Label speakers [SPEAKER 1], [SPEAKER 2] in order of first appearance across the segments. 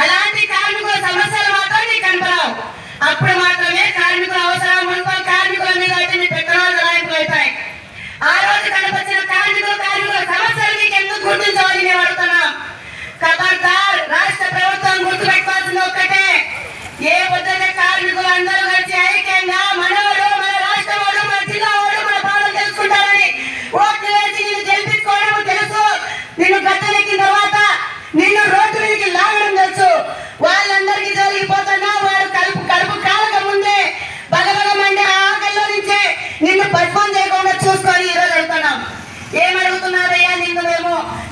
[SPEAKER 1] అలాంటి కార్మికుల సమస్యలు మాత్రం నీకు కనపరావు అప్పుడు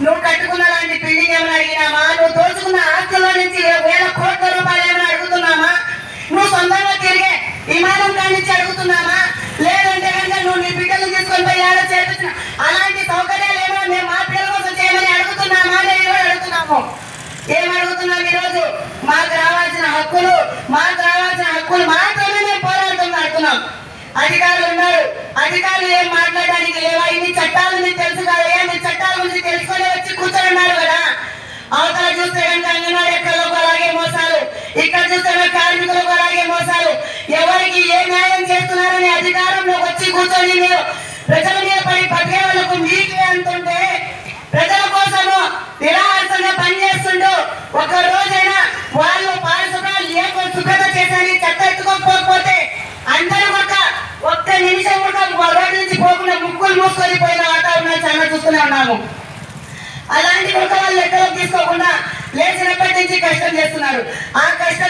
[SPEAKER 1] నువ్వు కట్టుకున్న లాంటి బిల్డింగ్ ఏమైనా అడిగినామా నువ్వు దోచుకున్న ఆస్తుల నుంచి వేల కోట్ల రూపాయలు ఏమైనా అడుగుతున్నామా? నువ్వు సొంతంగా తిరిగే విమానం కానించి అడుగుతున్నామా? లేదంటే కనుక నువ్వు నీ బిడ్డలు తీసుకొని పోయి ఏడ చేర్పించిన అలాంటి సౌకర్యాలు ఏమో మేము మా పిల్లల కోసం చేయమని అడుగుతున్నామా? నేను ఈరోజు అడుగుతున్నాము. ఏమడుగుతున్నాం ఈరోజు? మాకు రావాల్సిన హక్కులు మాకు రావాల్సిన హక్కులు మాత్రమే మేము పోరాడుతున్నాం అడుగుతున్నాం అధికారులు ఉన్నారు. అధికారులు ఏం మాట్లాడాలి? ఇక్కడ చూస్తున్న కార్మికులకు అలాగే మోసాలు. ఎవరికి ఏ న్యాయం చేస్తున్నారని అధికారంలో వచ్చి కూర్చొని మీరు ప్రజల మీద పడి పట్టే వాళ్ళకు మీకే అంటుంటే ప్రజల కోసము నిరాహారంగా పనిచేస్తుండు ఒక రోజైనా వాళ్ళు పారిశుభ్రాలు లేక శుభ్రత చేశారని చెత్త ఎత్తుకోకపోతే అందరూ ఒక ఒక్క నిమిషం కూడా రోడ్డు నుంచి పోకుండా ముక్కులు మూసుకొని పోయిన వాతావరణం చాలా చూస్తూనే ఉన్నాము. అలాంటి ఒక వాళ్ళు లెక్కలోకి తీసుకోకుండా కష్టం చేస్తున్నారు. ఆ కష్టం